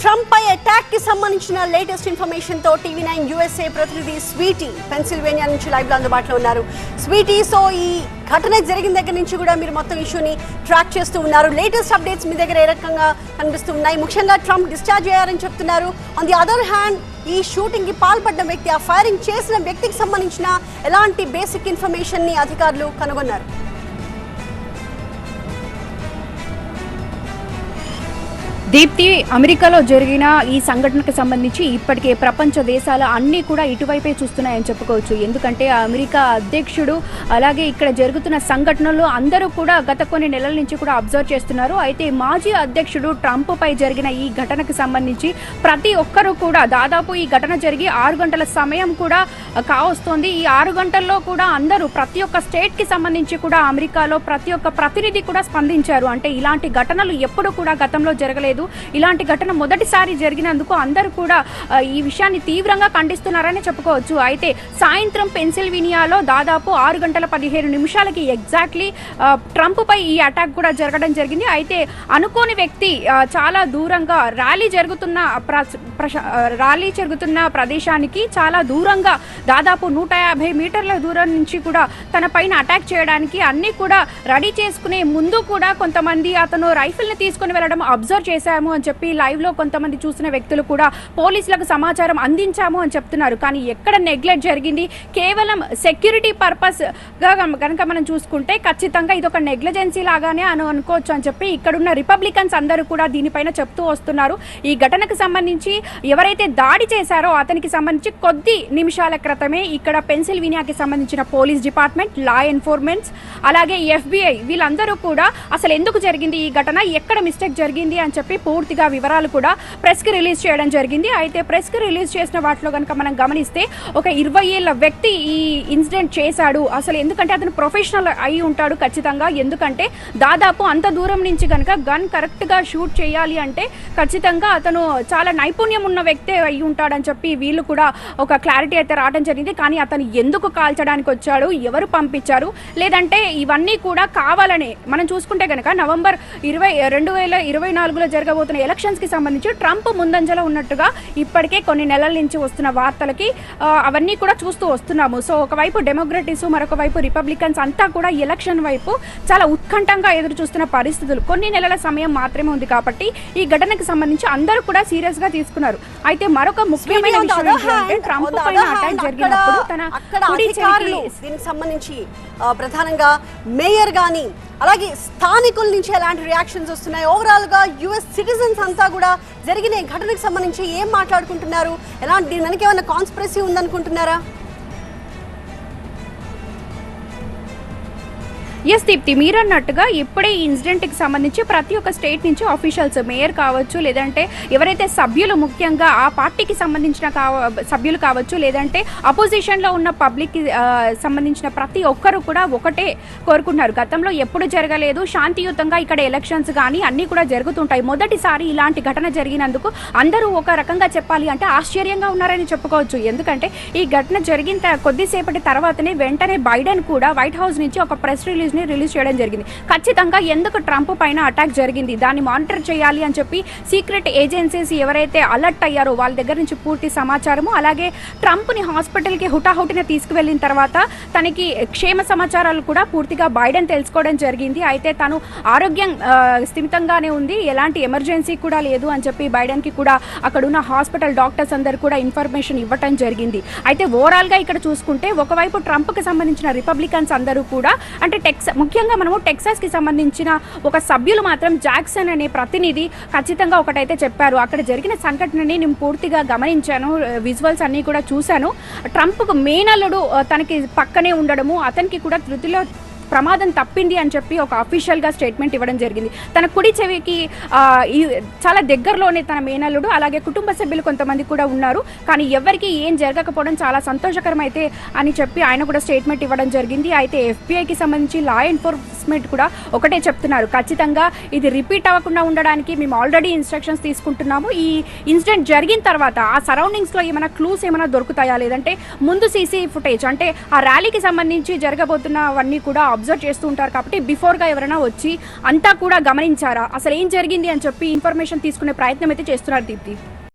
Trump పై అటాక్కి సంబంధించిన latest ఇన్ఫర్మేషన్తో TV nine USA ప్రతినిధి స్వీటీ పెన్సిల్వేనియా నుంచి లైవ్లో అందుబాటులో ఉన్నారు. స్వీటీ సో ఈ ఘటన జరిగిన దగ్గర నుంచి కూడా మీరు మొత్తం ఇష్యూని ట్రాక్ చేస్తూ ఉన్నారు. లేటెస్ట్ అప్డేట్స్ మీ దగ్గర ఏ రకంగా కనిపిస్తూ ఉన్నాయి? ముఖ్యంగా ట్రంప్ డిశ్చార్జ్ అయ్యారని చెప్తున్నారు. ఆన్ ది అదర్ హ్యాండ్ ఈ షూటింగ్కి పాల్పడ్డ వ్యక్తి ఆ ఫైరింగ్ చేసిన వ్యక్తికి సంబంధించిన ఎలాంటి బేసిక్ ఇన్ఫర్మేషన్ని అధికారులు కనుగొన్నారు? దీప్తి అమెరికాలో జరిగిన ఈ సంఘటనకు సంబంధించి ఇప్పటికే ప్రపంచ దేశాలు అన్నీ కూడా ఇటువైపే చూస్తున్నాయని చెప్పుకోవచ్చు. ఎందుకంటే అమెరికా అధ్యక్షుడు అలాగే ఇక్కడ జరుగుతున్న సంఘటనలు అందరూ కూడా గత కొన్ని నెలల నుంచి కూడా అబ్జర్వ్ చేస్తున్నారు. అయితే మాజీ అధ్యక్షుడు ట్రంప్ పై జరిగిన ఈ ఘటనకు సంబంధించి ప్రతి ఒక్కరూ కూడా దాదాపు ఈ ఘటన జరిగి ఆరు గంటల సమయం కూడా కావస్తోంది. ఈ ఆరు గంటల్లో కూడా అందరూ ప్రతి ఒక్క స్టేట్కి సంబంధించి కూడా అమెరికాలో ప్రతి ఒక్క ప్రతినిధి కూడా స్పందించారు. అంటే ఇలాంటి ఘటనలు ఎప్పుడు కూడా గతంలో జరగలేదు. ఇలాంటి ఘటన మొదటిసారి జరిగినందుకు అందరూ కూడా ఈ విషయాన్ని తీవ్రంగా ఖండిస్తున్నారని చెప్పుకోవచ్చు. అయితే సాయంత్రం పెన్సిల్వేనియాలో దాదాపు ఆరు గంటల పదిహేను నిమిషాలకి ఎగ్జాక్ట్లీ ట్రంప్ పై ఈ అటాక్ కూడా జరగడం జరిగింది. అయితే అనుకోని వ్యక్తి చాలా దూరంగా ర్యాలీ జరుగుతున్న ర్యాలీ జరుగుతున్న ప్రదేశానికి చాలా దూరంగా దాదాపు నూట యాభై మీటర్ల దూరం నుంచి కూడా తన పైన అటాక్ చేయడానికి అన్ని కూడా రెడీ చేసుకునే ముందు కూడా కొంతమంది అతను రైఫిల్ని తీసుకుని వెళ్ళడం అబ్జర్వ్ చేశాము అని చెప్పి లైవ్లో కొంతమంది చూసిన వ్యక్తులు కూడా పోలీసులకు సమాచారం అందించాము అని చెప్తున్నారు. కానీ ఎక్కడ నెగ్లెక్ట్ జరిగింది? కేవలం సెక్యూరిటీ పర్పస్గా కనుక మనం చూసుకుంటే ఖచ్చితంగా ఇది ఒక నెగ్లిజెన్సీ లాగానే అని అనుకోవచ్చు అని చెప్పి ఇక్కడున్న రిపబ్లికన్స్ అందరూ కూడా దీనిపైన చెప్తూ వస్తున్నారు. ఈ ఘటనకు సంబంధించి ఎవరైతే దాడి చేశారో అతనికి సంబంధించి కొద్ది నిమిషాల క్రితమే ఇక్కడ పెన్సిల్వీనియాకి సంబంధించిన పోలీస్ డిపార్ట్మెంట్ లా ఎన్ఫోర్మెంట్స్ అలాగే ఎఫ్బిఐ వీళ్ళందరూ కూడా అసలు ఎందుకు జరిగింది ఈ ఘటన? ఎక్కడ మిస్టేక్ జరిగింది అని చెప్పి పూర్తిగా వివరాలు కూడా ప్రెస్కి రిలీజ్ చేయడం జరిగింది. అయితే ప్రెస్కి రిలీజ్ చేసిన వాటిలో కనుక మనం గమనిస్తే ఒక ఇరవై ఏళ్ళ వ్యక్తి ఈ ఇన్సిడెంట్ చేశాడు. అసలు ఎందుకంటే అతను ప్రొఫెషనల్ అయి ఉంటాడు ఖచ్చితంగా. ఎందుకంటే దాదాపు అంత దూరం నుంచి కనుక గన్ కరెక్ట్గా షూట్ చేయాలి అంటే ఖచ్చితంగా అతను చాలా నైపుణ్యం ఉన్న వ్యక్తే అయి ఉంటాడని చెప్పి వీళ్ళు కూడా ఒక క్లారిటీ అయితే రావడం జరిగింది. కానీ అతను ఎందుకు కాల్చడానికి వచ్చాడు? ఎవరు పంపించారు? లేదంటే ఇవన్నీ కూడా కావాలనే మనం చూసుకుంటే కనుక నవంబర్ ఇరవై రెండు వేల ఇరవై నాలుగులో జరిగిన జరగబోతున్న ఎలక్షన్స్కి సంబంధించి ట్రంప్ ముందంజలో ఉన్నట్టుగా ఇప్పటికే కొన్ని నెలల నుంచి వస్తున్న వార్తలకి అవన్నీ కూడా చూస్తూ వస్తున్నాము. సో ఒకవైపు డెమోక్రటిస్ మరొక వైపు రిపబ్లికన్స్ అంతా కూడా ఎలక్షన్ వైపు చాలా ఉత్కంఠంగా ఎదురు చూస్తున్న పరిస్థితులు. కొన్ని నెలల సమయం మాత్రమే ఉంది కాబట్టి ఈ ఘటనకు సంబంధించి అందరూ కూడా సీరియస్గా తీసుకున్నారు. అయితే మరొక ముఖ్యమైన విషయం ట్రంప్ పైన అటాక్ జరిగినప్పుడు తన దీనికి సంబంధించి ప్రధానంగా మేయర్ గాని అలాగే స్థానికుల నుంచి ఎలాంటి రియాక్షన్స్ వస్తున్నాయి? ఓవరాల్గా యుఎస్ సిటిజన్స్ అంతా కూడా జరిగిన ఘటనకు సంబంధించి ఏం మాట్లాడుకుంటున్నారు? ఎలాంటి దీని వెనక ఏమైనా కాన్స్పిరసీ ఉందనుకుంటున్నారా? ఎస్ దీప్తి మీరు అన్నట్టుగా ఇప్పుడే ఈ ఇన్సిడెంట్కి సంబంధించి ప్రతి ఒక్క స్టేట్ నుంచి ఆఫీషియల్స్ మేయర్ కావచ్చు లేదంటే ఎవరైతే సభ్యులు ముఖ్యంగా ఆ పార్టీకి సంబంధించిన కావ సభ్యులు కావచ్చు లేదంటే అపోజిషన్లో ఉన్న పబ్లిక్కి సంబంధించిన ప్రతి ఒక్కరు కూడా ఒకటే కోరుకుంటున్నారు. గతంలో ఎప్పుడు జరగలేదు. శాంతియుతంగా ఇక్కడ ఎలక్షన్స్ కానీ అన్నీ కూడా జరుగుతుంటాయి. మొదటిసారి ఇలాంటి ఘటన జరిగినందుకు అందరూ ఒక రకంగా చెప్పాలి అంటే ఆశ్చర్యంగా ఉన్నారని చెప్పుకోవచ్చు. ఎందుకంటే ఈ ఘటన జరిగిన కొద్దిసేపటి తర్వాతనే వెంటనే బైడెన్ కూడా వైట్ హౌస్ నుంచి ఒక ప్రెస్ రిలీజ్ రిలీజ్ని రిలీజ్ చేయడం జరిగింది. ఖచ్చితంగా ఎందుకు ట్రంప్ పైన అటాక్ జరిగింది? దాన్ని మానిటర్ చేయాలి అని చెప్పి సీక్రెట్ ఏజెన్సీస్ ఎవరైతే అలర్ట్ అయ్యారో వాళ్ళ దగ్గర నుంచి పూర్తి సమాచారము అలాగే ట్రంప్ని హాస్పిటల్కి హుటాహుటిన తీసుకువెళ్ళిన తర్వాత తనకి క్షేమ సమాచారాలు కూడా పూర్తిగా బైడెన్ తెలుసుకోవడం జరిగింది. అయితే తను ఆరోగ్యం స్థిమితంగానే ఉంది. ఎలాంటి ఎమర్జెన్సీ కూడా లేదు అని చెప్పి బైడెన్కి కూడా అక్కడ ఉన్న హాస్పిటల్ డాక్టర్స్ అందరు కూడా ఇన్ఫర్మేషన్ ఇవ్వటం జరిగింది. అయితే ఓవరాల్గా ఇక్కడ చూసుకుంటే ఒకవైపు ట్రంప్కి సంబంధించిన రిపబ్లికన్స్ అందరూ కూడా అంటే టెక్స్ ముఖ్యంగా మనము టెక్సాస్కి సంబంధించిన ఒక సభ్యులు మాత్రం జాక్సన్ అనే ప్రతినిధి ఖచ్చితంగా ఒకటైతే చెప్పారు. అక్కడ జరిగిన సంఘటనని నేను పూర్తిగా గమనించాను. విజువల్స్ అన్నీ కూడా చూశాను. ట్రంప్కు మేనల్లుడు తనకి పక్కనే ఉండడము అతనికి కూడా తృతిలో ప్రమాదం తప్పింది అని చెప్పి ఒక అఫీషియల్గా స్టేట్మెంట్ ఇవ్వడం జరిగింది. తన కుడి చెవికి చాలా దగ్గరలోనే తన మేనల్లుడు అలాగే కుటుంబ సభ్యులు కొంతమంది కూడా ఉన్నారు. కానీ ఎవరికి ఏం జరగకపోవడం చాలా సంతోషకరం అయితే అని చెప్పి ఆయన కూడా స్టేట్మెంట్ ఇవ్వడం జరిగింది. అయితే ఎఫ్బిఐకి సంబంధించి లా ఎన్ఫోర్స్మెంట్ కూడా ఒకటే చెప్తున్నారు. ఖచ్చితంగా ఇది రిపీట్ అవ్వకుండా ఉండడానికి మేము ఆల్రెడీ ఇన్స్ట్రక్షన్స్ తీసుకుంటున్నాము. ఈ ఇన్సిడెంట్ జరిగిన తర్వాత ఆ సరౌండింగ్స్లో ఏమైనా క్లూస్ ఏమైనా దొరుకుతాయా? లేదంటే ముందు సీసీ ఫుటేజ్ అంటే ఆ ర్యాలీకి సంబంధించి జరగబోతున్నవన్నీ కూడా అబ్జర్వ్ చేస్తూ ఉంటారు కాబట్టి బిఫోర్గా ఎవరైనా వచ్చి అంతా కూడా గమనించారా? అసలు ఏం జరిగింది అని చెప్పి ఇన్ఫర్మేషన్ తీసుకునే ప్రయత్నం అయితే చేస్తున్నారు దీప్తి.